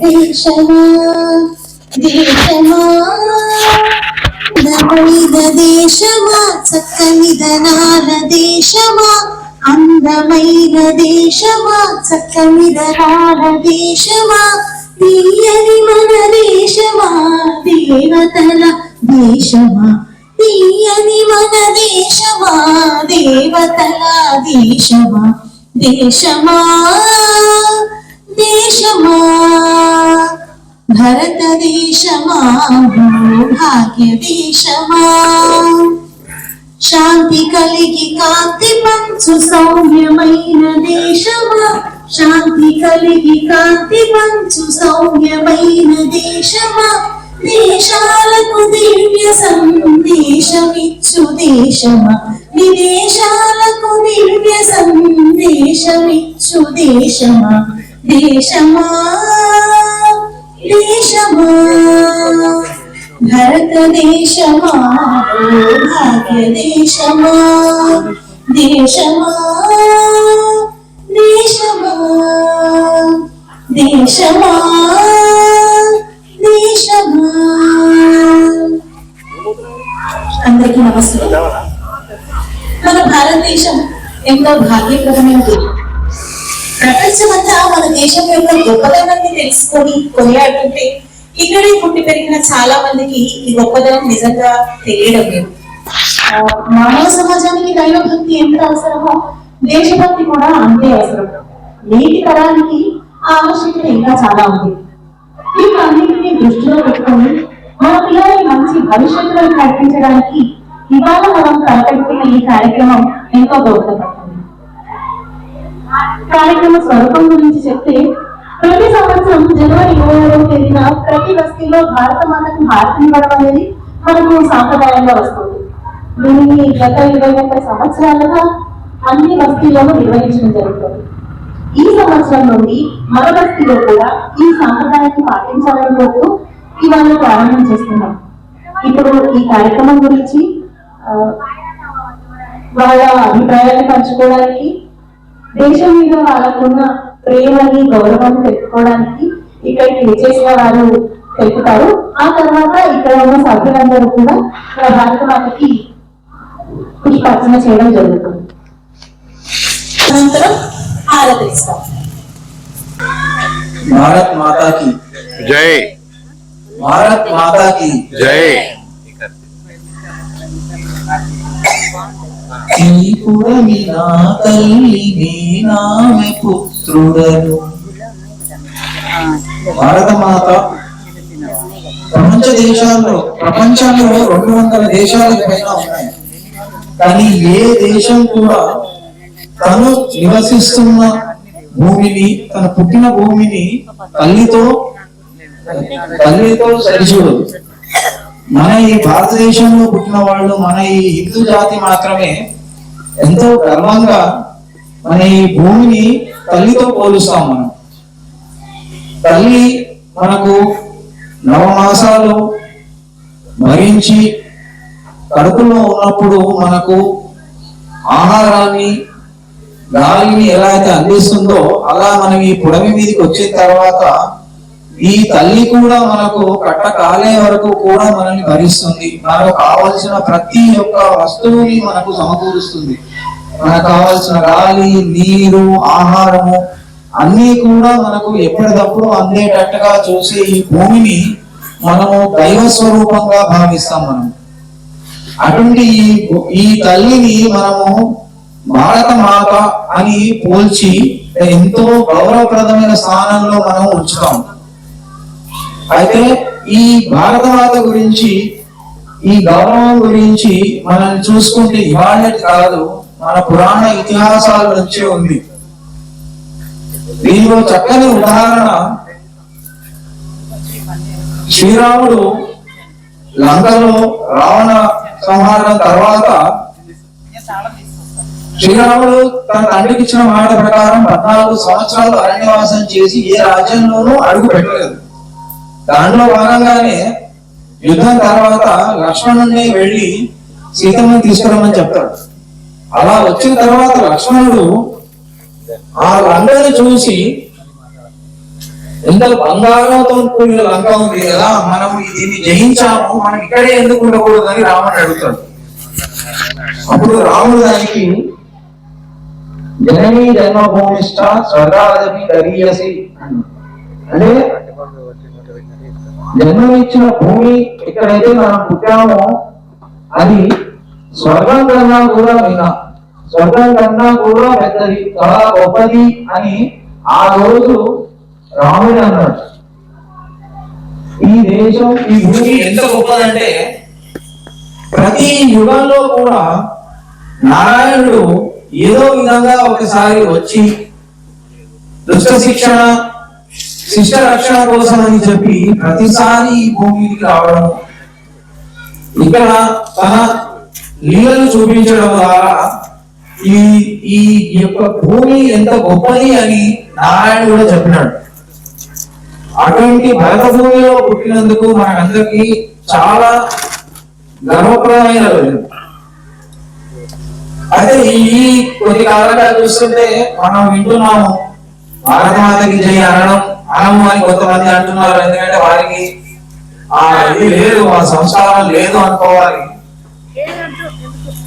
దేశమా దేశమా? అందమైన దేశమా? చక్కని దేశమా? అందమైన దేశమా? చక్కనిదనాల దేశమా? తీయని మన దేశమా? దేవతల దేశమా? తీయని మన దేశమా? దేవతల దేశమా? దేశమా? దేశమా? భరతదేశమా? భూభాగ్య దేశమా శాంతి కలిగి కాంతి పంచు సౌమ్యమైన దేశమా? శాంతి కలిగి కాంతి పంచు సౌమ్యమైన దేశమా? దేశాలకు దివ్య సందేశమిచ్చు దేశమా? విదేశాలకు దివ్య సందేశమిచ్చు దేశమా? దేశమా దేశమా భారతదేశమా భాగ్య దేశమా దేశమా దేశమా దేశమా దేశమా అందరికీ నమస్కారం. మన భారతదేశం ఎంతో భాగ్యప్రదమైనది. ప్రపంచమంతా మన దేశం యొక్క గొప్పదనాన్ని తెలుసుకొని కొనియాడుతుంటే ఇక్కడే పుట్టి పెరిగిన చాలా మందికి ఈ గొప్పదనం నిజంగా తెలియడం లేదు. మానవ సమాజానికి దైవభక్తి ఎంత అవసరమో దేశభక్తి కూడా అంతే అవసరం. నేటి తరానికి ఆ ఆవశ్యకత ఇంకా చాలా ఉంది. వీటన్నిటిని దృష్టిలో పెట్టుకొని మన పిల్లల్ని మంచి భవిష్యత్తులో కల్పించడానికి ఇవాళ మనం తలపెట్టిన ఈ కార్యక్రమం ఎంతో దోహదపడుతుంది కార్యక్రమ స్వరూపం గురించి చెప్తే ప్రతి సంవత్సరం జనవరి ఇరవై ఆరవ తేదీన ప్రతి బస్తీలో భారత మాతకు హారతి ఇవ్వడం అనేది మనకు సాంప్రదాయంగా వస్తుంది. దీనిని గత ఇరవై ముప్పై సంవత్సరాలుగా అన్ని బస్తీలను నిర్వహించడం జరుగుతుంది. ఈ సంవత్సరం నుండి మన బస్తీలో కూడా ఈ సాంప్రదాయాన్ని పాటించాలని కోరుతూ ఇవాళ ప్రారంభం చేస్తున్నాం. ఇప్పుడు ఈ కార్యక్రమం గురించి వాళ్ళ అభిప్రాయాన్ని పంచుకోవడానికి దేశం మీద వాళ్ళకున్న ప్రేమని గౌరవాన్ని పెట్టుకోవడానికి ఇక్కడికి విచ్చేసిన వారు తెలుపుతారు. ఆ తర్వాత ఇక్కడ ఉన్న సభ్యులందరూ కూడా భారత మాతకి పుష్పార్చన చేయడం జరుగుతుంది. అనంతరం హారతిస్తాం భారత్ మాతాకి జై. భారత్ మాతాకి జై. త్రిపురమి నా తల్లి నేనామె పుత్రుడను భారతమాత ప్రపంచ దేశాల్లో ప్రపంచంలో రెండు వందల దేశాలకు పైన ఉన్నాయి. కానీ ఏ దేశం కూడా తను నివసిస్తున్న భూమిని తన పుట్టిన భూమిని తల్లితో తల్లితో సరిచూడదు. మన ఈ భారతదేశంలో పుట్టిన వాళ్ళు మన ఈ హిందూ జాతి మాత్రమే ఎంతో గర్వంగా మన ఈ భూమిని తల్లితో పోలుస్తాం మనం. తల్లి మనకు నవమాసాలు భరించి కడుపులో ఉన్నప్పుడు మనకు ఆహారాన్ని గాలిని ఎలా అయితే అందిస్తుందో అలా మనం ఈ పుడమి మీదకి వచ్చిన తర్వాత ఈ తల్లి కూడా మనకు కట్ట కాలే వరకు కూడా మనల్ని భరిస్తుంది. మనకు కావలసిన ప్రతి ఒక్క వస్తువుని మనకు సమకూరుస్తుంది. మనకు కావలసిన గాలి నీరు ఆహారము అన్ని కూడా మనకు ఎప్పటికప్పుడు అందేటట్టుగా చూసి ఈ భూమిని మనము దైవ స్వరూపంగా భావిస్తాం మనం. అటువంటి ఈ ఈ తల్లిని మనము భారత మాత అని పోల్చి ఎంతో గౌరవప్రదమైన స్థానంలో మనం ఉంచుతాం. అయితే ఈ భారత మాత గురించి ఈ గౌరవం గురించి మనం చూసుకుంటే ఇవాళ కాదు మన పురాణ ఇతిహాసాల నుంచే ఉంది. దీనిలో చక్కని ఉదాహరణ శ్రీరాముడు లంకలో రావణ సంహారం తర్వాత శ్రీరాముడు తన తండ్రికి ఇచ్చిన మాట ప్రకారం పద్నాలుగు సంవత్సరాలు అరణ్యవాసం చేసి ఏ రాజ్యంలోనూ అడుగు పెట్టలేదు. దానిలో భాగంగానే యుద్ధం తర్వాత లక్ష్మణుడిని వెళ్ళి సీతమ్మని తీసుకురమ్మని చెప్తాడు. అలా వచ్చిన తర్వాత లక్ష్మణుడు ఆ లంకను చూసి ఎంత బంగారంతో కూడిన లంక ఉంది కదా మనం దీన్ని జయించాము మనం ఇక్కడే ఎందుకు ఉండకూడదు అని రాముడు అడుగుతాడు. అప్పుడు రాముడు దానికి జననీ జన్మభూమిష్ట స్వర్గాదమి గరీయసి అంటే జన్మనిచ్చిన భూమి ఎక్కడైతే మనం పుట్టామో అది స్వర్గం కన్నా కూడా వినా స్వర్గం కన్నా కూడా పెద్దది చాలా గొప్పది అని ఆ రోజు రాముడు అన్నాడు. ఈ దేశం ఈ భూమి ఎంత గొప్పదంటే ప్రతి యుగంలో కూడా నారాయణుడు ఏదో విధంగా ఒకసారి వచ్చి దుష్ట శిక్షణ శిష్ట రక్షణ కోసం అని చెప్పి ప్రతిసారి ఈ భూమికి రావడం. ఇక్కడ తన లీలను చూపించడం ద్వారా ఈ ఈ యొక్క భూమి ఎంత గొప్పది అని నారాయణ కూడా చెప్పినాడు. అటువంటి భరత భూమిలో పుట్టినందుకు మనందరికీ చాలా గర్వప్రదమైన రోజు. అయితే ఈ కొద్ది కాలంగా చూస్తుంటే మనం వింటున్నాము భారతమాతకి జయ అనడం మనము అని కొంతమంది అంటున్నారు. ఎందుకంటే వారికి ఆ ఇది లేదు ఆ సంస్కారం లేదు అనుకోవాలి.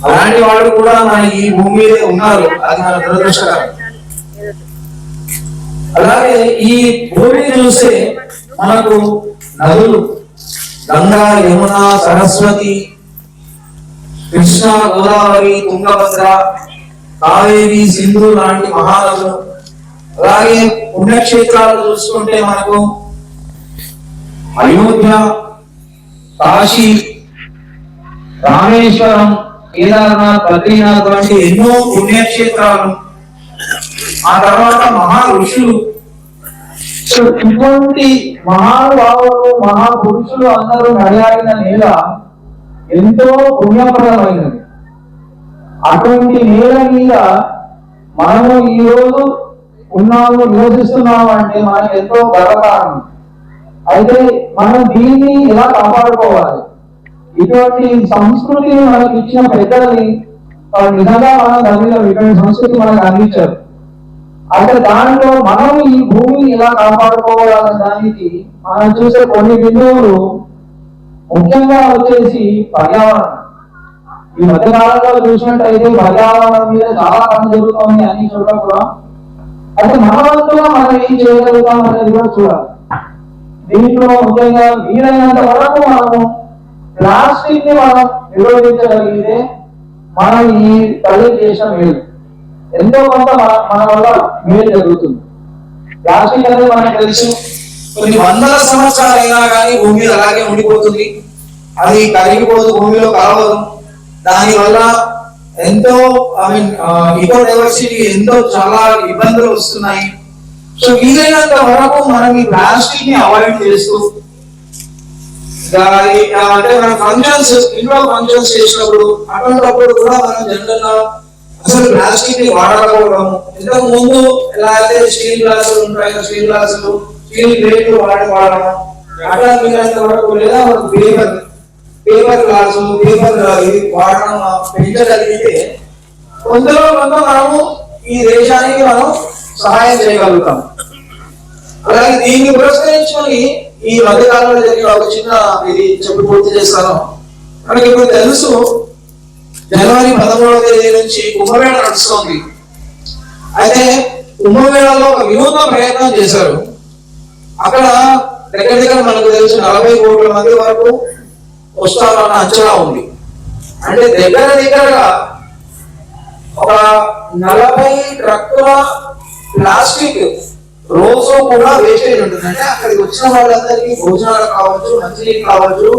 అలాంటి వాళ్ళు కూడా మన ఈ భూమి మీద ఉన్నారు. అది మన దురదృష్టకరం. అలాగే ఈ భూమిని చూస్తే మనకు నదులు గంగా యమున సరస్వతి కృష్ణ గోదావరి తుంగభద్ర కావేరి సింధు లాంటి మహానదులు అలాగే పుణ్యక్షేత్రాలు చూసుకుంటే మనకు అయోధ్య కాశీ రామేశ్వరం కేదార్నాథ్ బద్రీనాథ్ వంటి ఎన్నో పుణ్యక్షేత్రాలు. ఆ తర్వాత మహా ఋషులు సో ఇటువంటి మహానుభావులు మహాపురుషులు అందరూ నడియాడిన నేల ఎంతో పుణ్యప్రదమైనది. అటువంటి నేల మీద మనము ఈరోజు ఉన్నావు ఉన్నాము అంటే మనకు ఎంతో గర్వకారణం. అయితే మనం దీన్ని ఎలా కాపాడుకోవాలి? ఇటువంటి సంస్కృతిని మనకి ఇచ్చిన పెద్దలని నిజంగా మన తమిళ ఇటువంటి సంస్కృతి మనకు అందించారు. అయితే దాంట్లో మనం ఈ భూమిని ఎలా కాపాడుకోవాలనే దానికి మనం చూసే కొన్ని బిందువులు ముఖ్యంగా వచ్చేసి పర్యావరణం. ఈ మధ్య కాలంలో చూసినట్టయితే పర్యావరణం మీద చాలా పని జరుగుతోంది అన్ని చోట్ల కూడా. అయితే మన వంతుగా మనం ఏం చేయగలుగుతాం అనేది కూడా చూడాలి. దీంట్లో ముఖ్యంగా వీలైనంత వరకు మనము ప్లాస్టిక్ని మనం నిరోధించగలిగితే మనం ఈ తల్లి చేసిన మేలు ఎంతో కొంత మన మన వల్ల మేలు జరుగుతుంది. ప్లాస్టిక్ అనేది మనకు తెలుసు. కొన్ని వందల సంవత్సరాలు అయినా కానీ భూమి అలాగే ఉండిపోతుంది. అది కరిగిపోదు భూమిలో కలవదు. దాని వల్ల ఎంతో ఐ మీన్ ఇకో డైవర్సిటీ ఎంతో చాలా ఇబ్బందులు వస్తున్నాయి. సో వీలైనంత వరకు మనం ఈ ప్లాస్టిక్ని అవాయిడ్ చేస్తూ అంటే మనం ఫంక్షన్స్ ఇంట్లో ఫంక్షన్స్ చేసినప్పుడు అటువంటిప్పుడు కూడా మనం జనరల్గా అసలు ప్లాస్టిక్ని వాడకపోవడం ఇంతకు ముందు ఎలా అయితే స్టీల్ గ్లాసులు ఉంటాయో స్టీల్ గ్లాసులు స్టీల్ గ్రేట్లు వాడి వాడడం. అట్లా వీలైనంత వరకు లేదా పేపర్ పేపర్ గ్లాసు పేపర్ ఇది వాడడం పెంచగలిగితే కొంతలో కొంత మనము ఈ దేశానికి మనం సహాయం చేయగలుగుతాం. అలాగే దీన్ని పురస్కరించుకొని ఈ మధ్యకాలంలో జరిగిన ఒక చిన్న ఇది చెప్పి పూర్తి చేస్తాను. మనకి ఇప్పుడు తెలుసు జనవరి పదమూడవ తేదీ నుంచి కుంభమేళ నడుస్తోంది. అయితే కుంభమేళలో ఒక వినూత్న ప్రయత్నం చేశారు. అక్కడ దగ్గర దగ్గర మనకు తెలుసు నలభై కోట్ల మంది వరకు వస్తారన్న అంచనా ఉంది. అంటే దగ్గర దగ్గరగా ఒక నలభై ట్రక్కుల ప్లాస్టిక్ రోజు కూడా వేస్టేజ్ ఉంటుంది. అంటే అక్కడికి వచ్చిన వాళ్ళందరికీ భోజనాలు కావచ్చు మంచినీళ్ళు కావచ్చు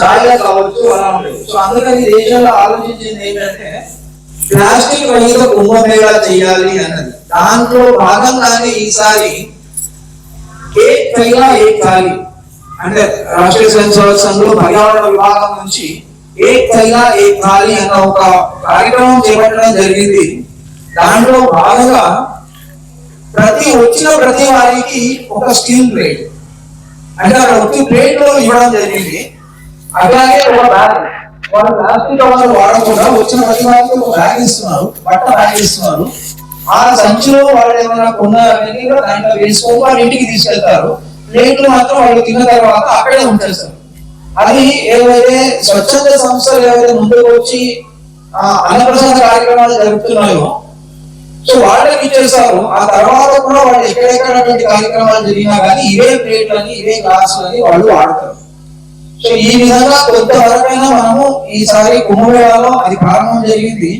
ఛాయలు కావచ్చు అలా ఉంటుంది సో అందుకని దేశంలో ఆలోచించింది ఏంటంటే ప్లాస్టిక్ రహిత కుంభమేళా చేయాలి అన్నది. దాంట్లో భాగంగానే ఈసారి ఏక్ పైగా ఏక్ ఖాళీ? అంటే రాష్ట్రీయ స్వయం సంఘంలో పర్యావరణ విభాగం నుంచి ఏ పైగా ఏ ఖాళీ అన్న ఒక కార్యక్రమం చేపట్టడం జరిగింది. దాంట్లో భాగంగా ప్రతి వచ్చిన ప్రతి వారికి ఒక స్టీల్ ప్లేట్. అంటే అక్కడ వచ్చి ప్లేట్లో ఇవ్వడం జరిగింది. అలాగే ఒక బ్యాగ్. వాళ్ళు ప్లాస్టిక్ కవర్లు వాడకుండా వచ్చిన ప్రతి వారికి ఒక బ్యాగ్ ఇస్తున్నారు. బట్ట బ్యాగ్ ఇస్తున్నారు. ఆ సంచిలో వాళ్ళు ఏమైనా కొన్నారని కూడా దాంట్లో వేసుకోవాలి ఇంటికి తీసుకెళ్తారు. ప్లేట్లు మాత్రం వాళ్ళు తిన్న తర్వాత అక్కడే ఉంచేస్తారు. అది ఏవైతే స్వచ్ఛంద సంస్థలు ఏవైతే ముందుకు వచ్చి అన్నప్రసాద కార్యక్రమాలు జరుపుతున్నాయో సో వాళ్ళకి ఇచ్చేస్తారు. ఆ తర్వాత కూడా వాళ్ళు ఎక్కడెక్కడటువంటి కార్యక్రమాలు జరిగినా కానీ ఇవే ప్లేట్లని ఇవే గ్లాసులని వాళ్ళు వాడతారు. సో ఈ విధంగా కొంతవరకైనా మనము ఈసారి కుంభమేళాలో అది ప్రారంభం జరిగింది.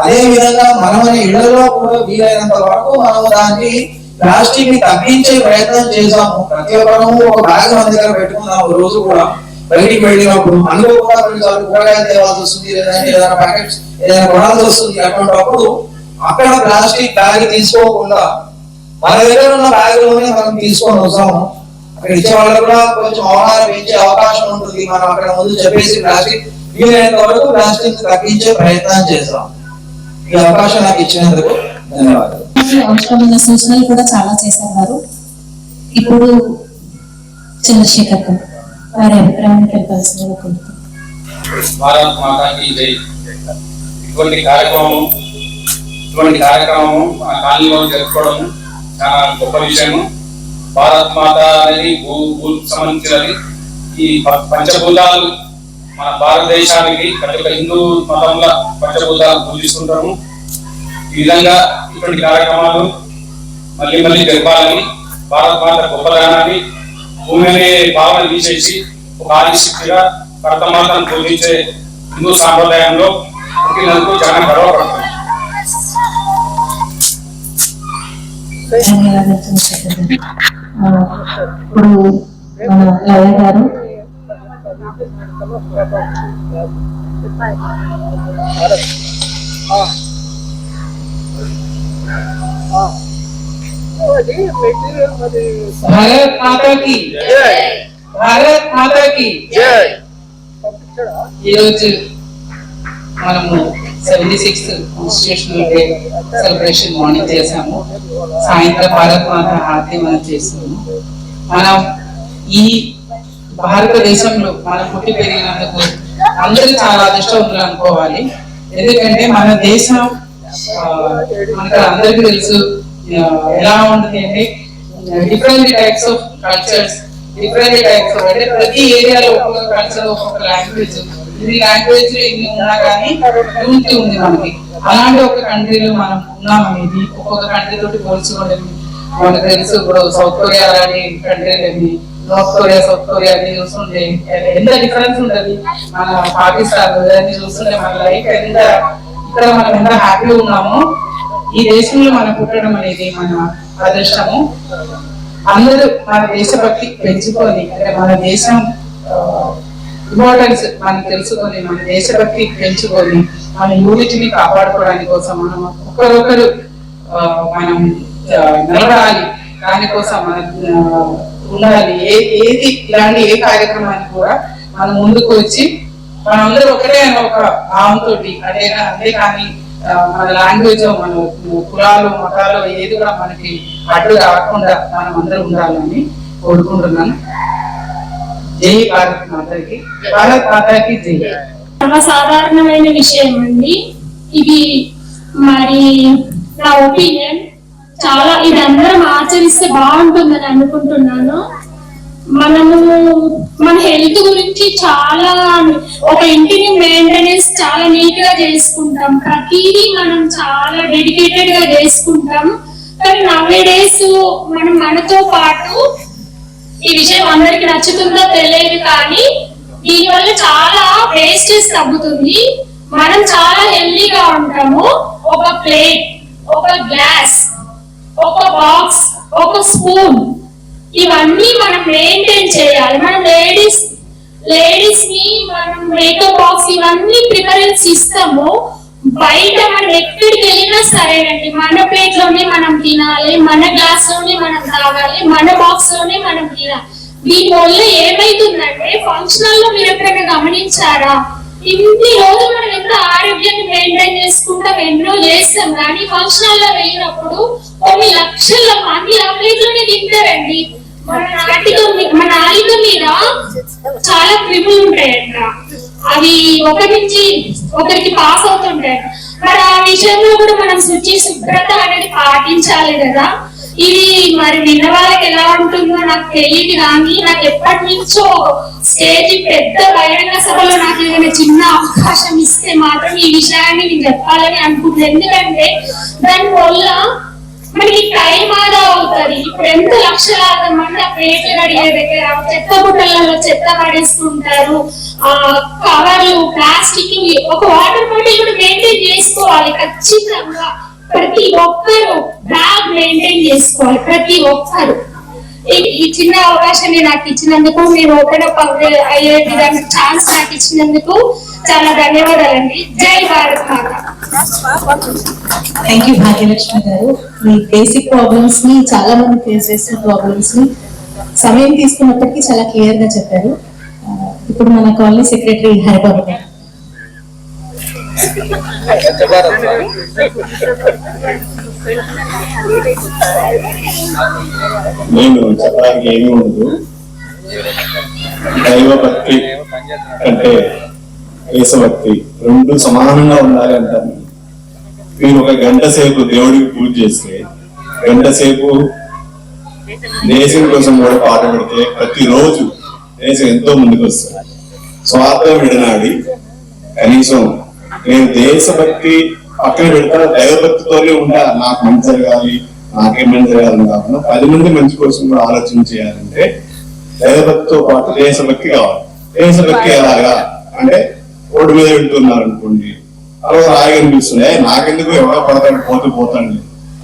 అదే విధంగా మనమని ఇళ్ళలో కూడా వీలైనంత వరకు మనము దాన్ని ప్లాస్టిక్ని తగ్గించే ప్రయత్నం చేశాము. ప్రతి ఒక్కరము ఒక బ్యాగ్ మన దగ్గర పెట్టుకున్నాము. ఒక రోజు కూడా బయటికి వెళ్ళినప్పుడు అనుకోకుండా కొన్నిసార్లు కూరగాయలు తేవాల్సి వస్తుంది లేదంటే ఏదైనా ప్యాకెట్స్ ఏదైనా కొనాల్సి వస్తుంది. అటువంటిప్పుడు అక్కడ ప్లాస్టిక్ బ్యాగ్ తీసుకోకుండా మన దగ్గర ఉన్న బ్యాగ్లోనే మనం తీసుకొని వస్తాము. అక్కడ ఇచ్చే వాళ్ళకు కూడా కొంచెం అవగాహన పెంచే అవకాశం ఉంటుంది. మనం అక్కడ ముందు చెప్పేసి ప్లాస్టిక్ వీలైనంత వరకు ప్లాస్టిక్ తగ్గించే ప్రయత్నం చేస్తాం ఈ అవకాశం నాకు ఇచ్చినందుకు ధన్యవాదాలు. అవసరమైన సూచనలు కూడా చాలా చేశారు వారు. ఇప్పుడు చంద్రశేఖర్ గారు వారి అభిప్రాయాన్ని తెలిపాల్సిందిగా భారత్ ఇటువంటి కార్యక్రమం ఇటువంటి కార్యక్రమం మన కాలనీలో జరుపుకోవడం చాలా గొప్ప విషయము. భారత్ మాత అనేది భూ భూ సంబంధించినది. ఈ పంచభూతాలు మన భారతదేశానికి ప్రతి ఒక్క హిందూ మతంలో పంచభూతాలు పూజిస్తుంటాము. ఈ విధంగా ఇటువంటి కార్యక్రమాలు మళ్ళీ మళ్ళీ జరపాలని భారత మాత గొప్పదనాన్ని భూమిని భావన తీసేసి ఒక ఆదిశక్తిగా భరతమాతను పూజించే హిందూ సాంప్రదాయంలో పుట్టినందుకు చాలా గర్వపడుతుంది ఇప్పుడు మన లయ గారు Thank you. భారత్ మాతాకి భారత్ మాతాకి ఈరోజు మనము seventy sixth constitutional day celebration morning చేశాము. సాయంత్రం భారత్ మాత హారతి మనం చేసాము మనం ఈ భారతదేశంలో మనం పుట్టి పెరిగినందుకు అందరూ చాలా అదృష్టవంతులు అనుకోవాలి. ఎందుకంటే మన దేశం మనకు అందరికీ తెలుసు ఎలా ఉంటుంది అంటే different types of cultures different types of అంటే ప్రతి ఏరియాలో ఒక్కొక్క కల్చర్ ఒక్కొక్క లాంగ్వేజ్ ఇది లాంగ్వేజ్ ఇన్ని ఉన్నా కానీ యూనిటీ ఉంది మనకి. అలాంటి ఒక కంట్రీలో మనం ఉన్నాం అనేది ఒక్కొక్క కంట్రీ తోటి పోల్చుకోవడం మనకు తెలుసు ఇప్పుడు సౌత్ కొరియా అలాంటి కంట్రీలని నార్త్ కొరియా సౌత్ కొరియా అన్ని చూస్తుంటే ఎంత డిఫరెన్స్ ఉంటది? మన పాకిస్తాన్ అన్ని చూస్తుంటే మన లైఫ్ ఎంత ఇక్కడ మనం ఎంత హ్యాపీగా ఉన్నామో ఈ దేశంలో మనం పుట్టడం అనేది మన అదృష్టము. అందరూ మన దేశభక్తి పెంచుకొని అంటే మన దేశం ఇంపార్టెన్స్ మనం తెలుసుకొని మన దేశభక్తి పెంచుకొని మన యూనిటీని కాపాడుకోవడానికి కోసం మనం ఒక్కరొకరు మనం నిలబడాలి దానికోసం మనం ఉండాలి. ఏ ఏది ఇలాంటి ఏ కార్యక్రమానికి కూడా మనం ముందుకు వచ్చి మనందరూ ఒకటే అని ఒక భావంతో అదే అంతే కానీ మన లాంగ్వేజ్ మన కులాలు మతాలు ఏది కూడా మనకి అడ్డు రాకుండా మనం అందరూ ఉండాలని కోరుకుంటున్నాను. జై భారత్ మాతకి. భారత్ మాతకి జై. సర్వసాధారణమైన విషయం అండి. ఇది మరి నా ఒపీనియన్. చాలా ఇది అందరం ఆచరిస్తే బాగుంటుందని అనుకుంటున్నాను. మనము మన హెల్త్ గురించి చాలా ఒక ఇంటిని మెయింటెనెన్స్ చాలా నీట్గా చేసుకుంటాం. ప్రతిదీ మనం చాలా డెడికేటెడ్గా చేసుకుంటాం. కానీ నవ్వే డేస్ మనం మనతో పాటు ఈ విషయం అందరికి నచ్చుతుందో తెలియదు కానీ దీని వల్ల చాలా వేస్టేజ్ తగ్గుతుంది. మనం చాలా హెల్దీగా ఉంటాము. ఒక ప్లేట్ ఒక గ్లాస్ ఒక బాక్స్ ఒక స్పూన్ ఇవన్నీ మనం మెయింటైన్ చేయాలి. మనం లేడీస్ లేడీస్ని మనం మేకప్ బాక్స్ ఇవన్నీ ప్రిఫరెన్స్ ఇస్తాము బయట మనం ఎక్కడికి వెళ్ళినా సరేనండి. మన ప్లేట్లోనే మనం తినాలి మన గ్లాస్లోనే మనం తాగాలి మన బాక్స్లోనే మనం తినాలి. దీని వల్ల ఏమైతుందంటే ఫంక్షనల్లో మీరు ఎప్పుడైనా గమనించారా? ఇన్ని రోజులు మనం ఎంత ఆరోగ్యాన్ని మెయింటైన్ చేసుకుంటాం ఎన్నో చేస్తాం కానీ ఫంక్షనల్లో వెళ్ళినప్పుడు కొన్ని లక్షల మంది ఆ ప్లేట్లోనే తింటారండి. మన నాటిక మీ- మన నాలిక మీద చాలా క్రిములు ఉంటాయంట. అవి ఒకరి నుంచి ఒకరికి పాస్ అవుతుంటాయి మరి ఆ విషయంలో కూడా మనం శుచి శుభ్రత అనేది పాటించాలి కదా. ఇది మరి నిన్న వాళ్ళకి ఎలా ఉంటుందో నాకు తెలియదు కానీ నాకు ఎప్పటి నుంచో స్టేజ్ పెద్ద బహిరంగ సభలో నాకు ఏదైనా చిన్న అవకాశం ఇస్తే మాత్రం ఈ విషయాన్ని నేను చెప్పాలని అనుకుంటున్నాను. ఎందుకంటే దాని వల్ల మనకి టైం ఆదా అవుతుంది. ఇప్పుడు ఎంత లక్షలాది మంది ఆ ప్లేట్లు అడిగే దగ్గర చెత్త బుట్టలలో చెత్త పడేసుకుంటారు ఆ కవర్లు ప్లాస్టిక్ ఒక వాటర్ బాటిల్ కూడా మెయింటైన్ చేసుకోవాలి ఖచ్చితంగా. ప్రతి ఒక్కరు బ్యాగ్ మెయింటైన్ చేసుకోవాలి. ప్రతి ఒక్కరు. ఈ- చిన్న అవకాశాన్ని నాకు ఇచ్చినందుకు మీరు ఓపెన్ అప్ అయ్యే విధంగా ఛాన్స్ నాకు ఇచ్చినందుకు చాలా ధన్యవాదాలండి. జై భారత్ మాత. థ్యాంక్ యూ భాగ్యలక్ష్మి గారు. మీ బేసిక్ ప్రాబ్లమ్స్ని చాలా మంది ఫేస్ చేసిన ప్రాబ్లమ్స్ని సమయం తీసుకున్నప్పటికీ చాలా క్లియర్గా చెప్పారు. ఇప్పుడు మన కాలనీ సెక్రటరీ హరిబాబు గారు. నేను చెప్పడానికి ఏమీ ఉండదు. దైవ భక్తి అంటే దేశభక్తి రెండు సమానంగా ఉండాలి అంటారు. మీరు ఒక గంట సేపు దేవుడికి పూజ చేస్తే గంట సేపు దేశం కోసం కూడా పాట పెడితే ప్రతిరోజు దేశం ఎంతో ముందుకు వస్తుంది. స్వార్థం విడనాడి కనీసం నేను దేశభక్తి పక్కన పెడతా దైవభక్తితోనే ఉంటా నాకు మంచి జరగాలి నాకేం మంచి జరగాలని కాకుండా పది మంది మంచి కోసం కూడా ఆలోచన చేయాలంటే దైవభక్తితో పాటు దేశభక్తి కావాలి. దేశభక్తి ఎలాగా? అంటే రోడ్డు మీద వెళ్తున్నారు అనుకోండి అలా రాయి కనిపిస్తుంది "ఏ, నాకెందుకు? ఎవరో పడతాడు పోతూ పోతాడు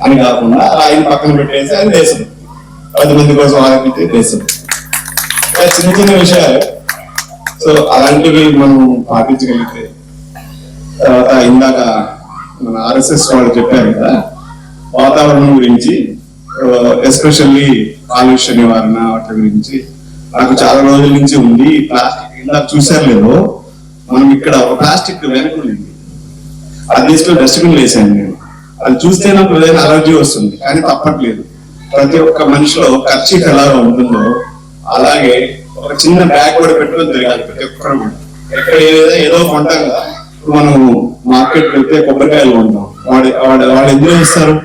అని కాకుండా రాయిని పక్కన పెట్టేసి అది దేశభక్తి. పది మంది కోసం ఆలోచించే దేశభక్తి. చిన్న చిన్న విషయాలు. సో అలాంటివి మనం పాటించగలిగితే తర్వాత ఇందాక మన ఆర్ఎస్ఎస్ వాళ్ళు చెప్పారు కదా వాతావరణం గురించి ఎస్పెషల్లీ కాలుష్య నివారణ వాటి గురించి. నాకు చాలా రోజుల నుంచి ఉంది ప్లాస్టిక్ ఇలా చూసారు లేదు మనం ఇక్కడ ఒక ప్లాస్టిక్ వెనక ఉండింది అది తీసుకుని డస్ట్బిన్ వేసాను నేను. అది చూస్తే నాకు ఏదైనా అలర్జీ వస్తుంది కానీ తప్పట్లేదు. ప్రతి ఒక్క మనిషిలో ఖర్చు ఎలా ఉంటుందో అలాగే ఒక చిన్న బ్యాగ్ కూడా పెట్టుకొని తిరగాలి ప్రతి ఒక్కరు కూడా. ఎక్కడ ఏదో ఏదో కొంటాం కదా మనం మార్కెట్ వెళ్తే కొబ్బరికాయలు కొంటాం. వాడు వాడు వాడు ఎందులో ఇస్తారు?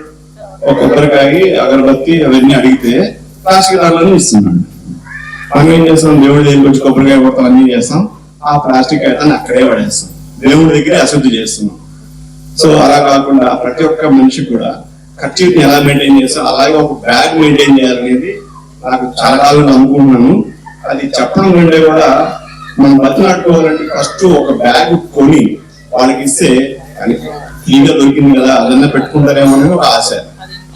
ఒక కొబ్బరికాయ అగరబత్తి అవన్నీ అడిగితే ప్లాస్టిక్ దాంట్లోనే ఇస్తున్నాడు. మనం ఏం చేస్తాం? దేవుడి దగ్గరికి వచ్చి కొబ్బరికాయ కొడతాం అన్ని చేస్తాం. ఆ ప్లాస్టిక్ అయితే అక్కడే పడేస్తాం. దేవుడి దగ్గరే అశుద్ధి చేస్తున్నాం. సో అలా కాకుండా ప్రతి ఒక్క మనిషి కూడా ఖర్చుని ఎలా మెయింటైన్ చేస్తాం? అలాగే ఒక బ్యాగ్ మెయింటైన్ చేయాలనేది నాకు చాలా కాలంగా అనుకుంటున్నాను. అది చెప్పడం కంటే కూడా మనం బతినాడుకోవాలంటే ఫస్ట్ ఒక బ్యాగ్ కొని వాళ్ళకి ఇస్తే ఫ్రీగా దొరికింది కదా అదన్నా పెట్టుకుంటారేమో అని ఒక ఆశ.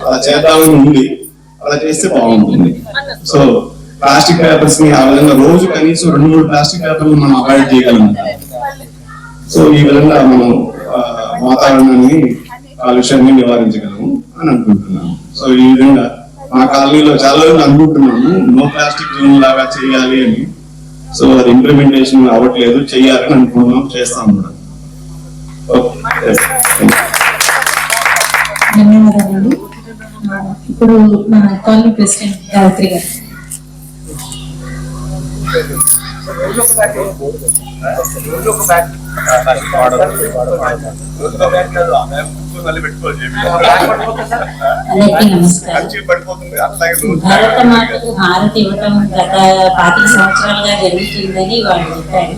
అలా చేద్దామని ఉంది అలా చేస్తే బాగుంటుంది. సో ప్లాస్టిక్ పేపర్స్ని ఆ విధంగా రోజు కనీసం రెండు మూడు ప్లాస్టిక్ పేపర్లు మనం అవాయిడ్ చేయగలం. సో ఈ విధంగా మనం వాతావరణాన్ని కాలుష్యాన్ని నివారించగలము అని అనుకుంటున్నాము. సో ఈ విధంగా మా కాలనీలో చాలా రోజులు అనుకుంటున్నాము నో ప్లాస్టిక్ జోన్ లాగా చేయాలి అని. సో అది ఇంప్లిమెంటేషన్ అవ్వట్లేదు చేయాలని అనుకుంటున్నాం చేస్తాం కూడా. ధన్యవాదాలండి. ఇప్పుడు మన కాలనీ ప్రెసిడెంట్ గాయత్రి గారు. భారత మాటకు హారతి ఇవ్వటం గత పాతిక సంవత్సరాలుగా జరుగుతుందని వాళ్ళు చెప్పారు.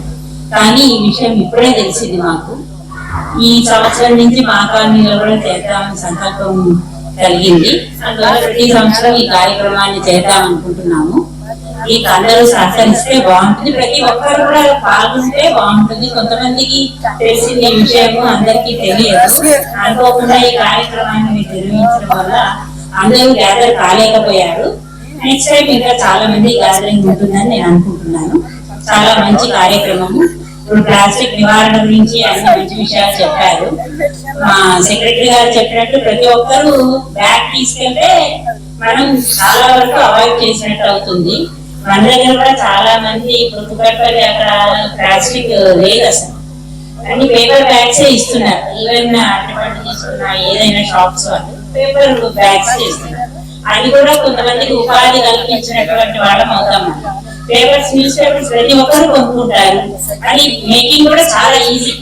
కానీ ఈ విషయం ఇప్పుడే తెలిసింది మాకు. ఈ సంవత్సరం నుంచి మా కాలనీలో కూడా చేద్దామని సంకల్పం కలిగింది. అందువల్ల ప్రతి సంవత్సరం ఈ కార్యక్రమాన్ని చేద్దాం అనుకుంటున్నాము. ఈ అందరూ సహకరిస్తే బాగుంటుంది. ప్రతి ఒక్కరు కూడా పాల్గొంటే బాగుంటుంది. కొంతమందికి తెలిసింది ఈ విషయము అందరికీ తెలియదు. అనుకోకుండా ఈ కార్యక్రమాన్ని నిర్వహించడం వల్ల అందరూ గ్యాదర్ కాలేకపోయారు. నెక్స్ట్ టైం ఇంకా చాలా మంది గ్యాదరింగ్ ఉంటుందని నేను అనుకుంటున్నాను. చాలా మంచి కార్యక్రమము. ఇప్పుడు ప్లాస్టిక్ నివారణ గురించి అన్ని మంచి విషయాలు చెప్పారు. మా సెక్రటరీ గారు చెప్పినట్టు ప్రతి ఒక్కరు బ్యాగ్ తీసుకెళ్తే మనం చాలా వరకు అవాయిడ్ చేసినట్టు అవుతుంది. మన దగ్గర కూడా చాలా మంది ఇప్పుడు కుక్కట్పల్లి అక్కడ ప్లాస్టిక్ లేదు అసలు. అన్ని పేపర్ బ్యాగ్స్ ఇస్తున్నారు. ఈవెన్ అరటిపండు తీసుకున్నా ఏదైనా షాప్స్ వాళ్ళు పేపర్ బ్యాగ్స్ ఇస్తున్నారు. అది కూడా కొంతమందికి ఉపాధి కల్పించినటువంటి వాళ్ళం అవుతాం పేపర్స్ న్యూస్ పేపర్స్ ప్రతి ఒక్కరు కొనుక్కుంటారు. అది మేకింగ్ కూడా చాలా ఈజీ.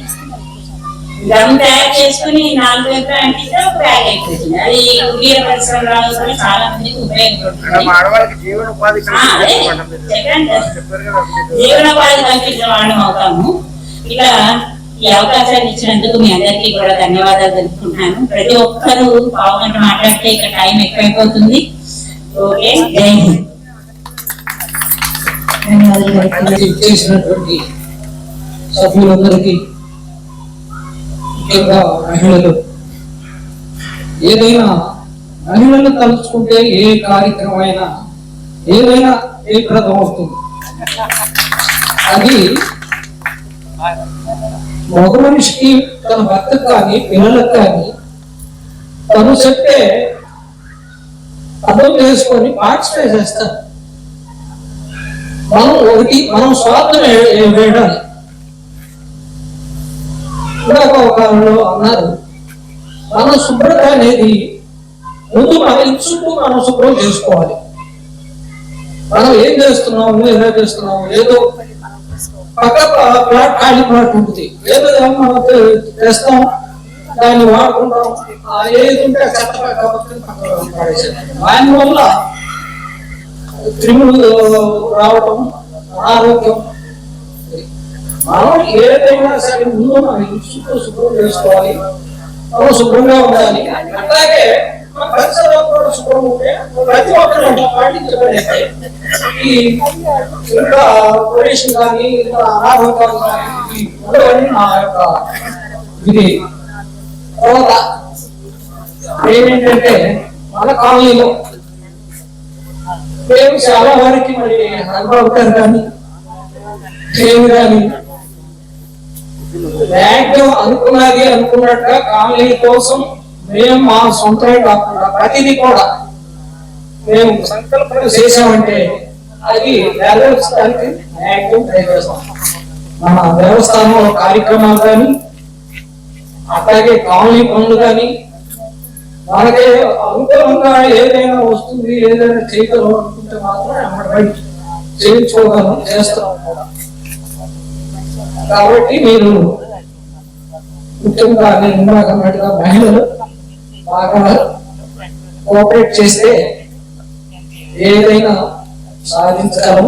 గమ్ తయారు చేసుకుని నాలుగు వైపు అంటిస్తే ఒక బ్యాగ్ అయిపోతుంది. అది పరిశ్రమలో కూడా చాలా మందికి ఉపయోగపడుతుంది. జీవనోపాధి కల్పించిన వాళ్ళం అవుతాము. ఇలా ఈ అవకాశాన్ని ఇచ్చినందుకు మీ అందరికీ కూడా ధన్యవాదాలు తెలుపుకుంటున్నాను. ప్రతి ఒక్కరూ పావు గంట మాట్లాడితే ఇక్కడ టైం ఎక్కువైపోతుంది. ఓకే జై హింద్. చేసినటువంటి సభ్యులందరికీ ముఖ్యంగా మహిళలు ఏదైనా మహిళలు తలుచుకుంటే ఏ కార్యక్రమం అయినా ఏదైనా జయప్రదం అవుతుంది అది మగ మనిషికి తన భర్తకు కానీ పిల్లలకు కానీ తను చెప్తే అర్థం చేసుకొని పార్టిసిపేట్ చేస్తారు. మనం ఒకటి మనం స్వార్థం వేయడం ఇందాక అన్నారు మన శుభ్రత అనేది ముందు మన ఇచ్చుకు మనం శుభ్రం చేసుకోవాలి. మనం ఏం చేస్తున్నాము ఎలా చేస్తున్నాము ఏదో పక్క ప్లాట్ ఖాళీ ప్లాట్ ఉంటుంది. ఏదో మనం చేస్తాం దాన్ని వాడుకుంటాం ఆ ఏది ఉంటే చెత్త పక్కన దానివల్ల క్రిములు రావటం అనారోగ్యం మనం ఏదైనా సరే ముందు మనం ఇంటి శుభ్రం చేసుకోవాలి మనం శుభ్రంగా ఉండాలి. అలాగే పరిసరాలు కూడా శుభ్రం ఉంటే ప్రతి ఒక్కరు అట్లా ఈ ఇంకా పొల్యూషన్ కానీ ఇంకా అనారోగ్యాలు కానీ ఇవి ఉండవని నా యొక్క ఇది తర్వాత ఏంటంటే మన కాలనీలో మేము చాలా వారికి మరి అనుభవం కానీ ఏమి కానీ మ్యాక్సిమం అనుకున్నది అనుకున్నట్టుగా కాలనీ కోసం మేము మా సొంతమే కాకుండా ప్రతిదీ కూడా మేము సంకల్పన చేసామంటే అది నెరవేర్చడానికి మ్యాక్సిమం ప్రయోజనం. మన దేవస్థానంలో కార్యక్రమాలు కానీ అట్లాగే కాలనీ పనులు కానీ మనకి అనుకూలంగా ఏదైనా వస్తుంది ఏదైనా చేయగలం అనుకుంటే మాత్రం అమ్మడి చేయించుకోగలం చేస్తాం కూడా. కాబట్టి మీరు ముఖ్యంగా నేను ఇందాక అన్నట్టుగా మహిళలు బాగా కోఆపరేట్ చేస్తే ఏదైనా సాధించగలం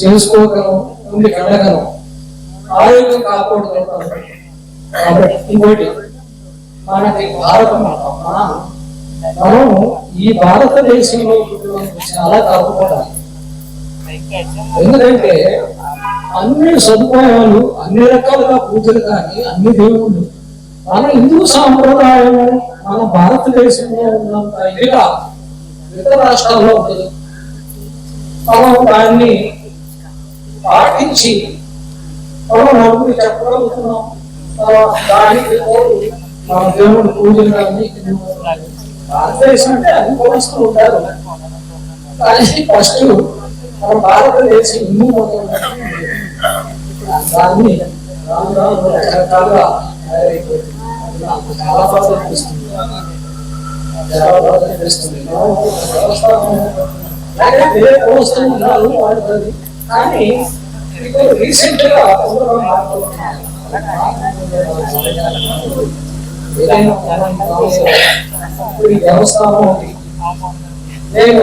చేసుకోగలం ముందుకు వెళ్ళగలం ఆరోగ్యం కాకూడదు కాబట్టి ఇంకోటి మనకి భారతం మన మనం ఈ భారతదేశంలో చాలా గర్వపడాలి ఎందుకంటే అన్ని సదుపాయాలు అన్ని రకాలుగా పూజలు కానీ అన్ని దేవుళ్ళు మన హిందూ సాంప్రదాయము మన భారతదేశంలో ఉన్నంత ఇదిగా ఇతర రాష్ట్రాల్లో ఉంటుంది మనం దాన్ని పాటించి మనం నలుగురు చెప్పగలుగుతున్నాం దానికి దేవుడు పూజలు కానీ భారతదేశం అనుభవిస్తూ అన్ని ఉంటారు కానీ ఫస్ట్ మన భారతదేశం హిందూ మతం దాన్ని రాను రాను రకరకాలుగా నాకు చాలా బాధ అనిపిస్తుంది చాలా బాధ అనిపిస్తుంది ఉన్నారు వాడుతుంది కానీ రీసెంట్గా ఏదైనా ఈ దేవస్థానం ఉంది. నేను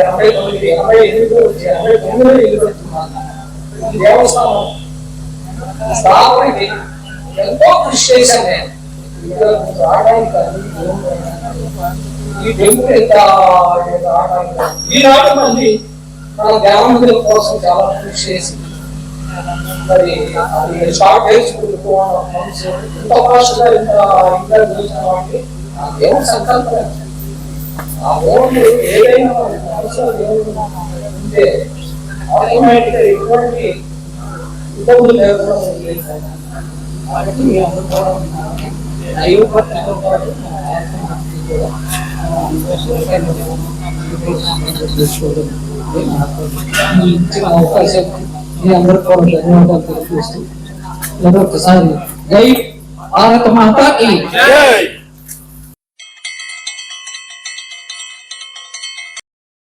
ఎనభై తొమ్మిది ఎనభై ఎనిమిదిలో ఎనభై తొమ్మిదిలో ఈ దేవస్థానం స్థాపనకి ఎంతో కృషి చేశాను నేను. రావడానికి ఈ టెంపుల్ ఎంత రావడానికి? ఈనాడు మళ్ళీ మన దేవాలయం కోసం చాలా కృషి చేసింది. మరి అది స్టార్ట్ చేసుకుంటూ ఇంత ఫాస్ట్గా ఇంత ఇంకా చూసిన వాటికి ఆ దేవుడి సంకల్పం ఆ దేవుడు ఏదైనా మనకి అవసరం దేవుడు ఉంటే ఆటోమేటిక్గా ఎటువంటి ఇబ్బందులు లేకుండా ఉంటుంది. కాబట్టి మీ అందరూ కూడా దైవ భక్తితో పాటు కూడా చేసుకోవడం ఈ ఇచ్చిన అవకాశం మీ అందరూ కూడా ధన్యవాదాలు తెలియజేస్తూ మరొకసారి జై భారత మాతాకి